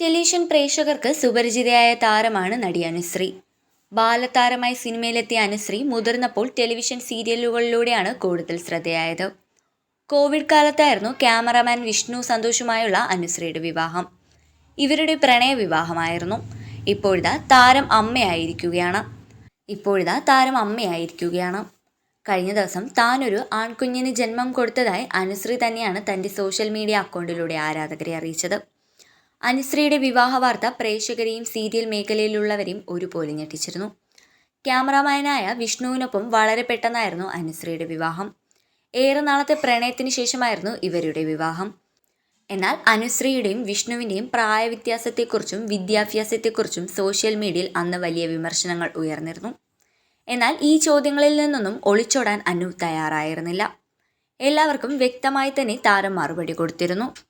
Television പ്രേക്ഷകർക്ക് സുപരിചിതയായ താരമാണ് നടി അനുശ്രീ. ബാലതാരമായി സിനിമയിലെത്തിയ അനുശ്രീ മുതിർന്നപ്പോൾ ടെലിവിഷൻ സീരിയലുകളിലൂടെയാണ് കൂടുതൽ ശ്രദ്ധയായത്. കോവിഡ് കാലത്തായിരുന്നു ക്യാമറമാൻ വിഷ്ണു സന്തോഷുമായുള്ള അനുശ്രീയുടെ വിവാഹം. ഇവരുടെ പ്രണയ വിവാഹമായിരുന്നു. ഇപ്പോഴിതാ താരം അമ്മയായിരിക്കുകയാണ്. ഇപ്പോഴിതാ താരം അമ്മയായിരിക്കുകയാണ്. കഴിഞ്ഞ ദിവസം താനൊരു ആൺകുഞ്ഞിന് ജന്മം കൊടുത്തതായി അനുശ്രീ തന്നെയാണ് തന്റെ സോഷ്യൽ മീഡിയ അക്കൗണ്ടിലൂടെ ആരാധകരെ അറിയിച്ചത്. അനുശ്രീയുടെ വിവാഹ വാർത്ത പ്രേക്ഷകരെയും സീരിയൽ മേഖലയിലുള്ളവരെയും ഒരുപോലെ ഞെട്ടിച്ചിരുന്നു. ക്യാമറാമാനായ വിഷ്ണുവിനൊപ്പം വളരെ പെട്ടെന്നായിരുന്നു അനുശ്രീയുടെ വിവാഹം. ഏറെ നാളത്തെ പ്രണയത്തിന് ശേഷമായിരുന്നു ഇവരുടെ വിവാഹം. എന്നാൽ അനുശ്രീയുടെയും വിഷ്ണുവിന്റെയും പ്രായവ്യത്യാസത്തെക്കുറിച്ചും വിദ്യാഭ്യാസത്തെക്കുറിച്ചും സോഷ്യൽ മീഡിയയിൽ അന്ന് വലിയ വിമർശനങ്ങൾ ഉയർന്നിരുന്നു. എന്നാൽ ഈ ചോദ്യങ്ങളിൽ നിന്നൊന്നും ഒളിച്ചോടാൻ അനു തയ്യാറായിരുന്നില്ല. എല്ലാവർക്കും വ്യക്തമായി തന്നെ താരം മറുപടി കൊടുത്തിരുന്നു.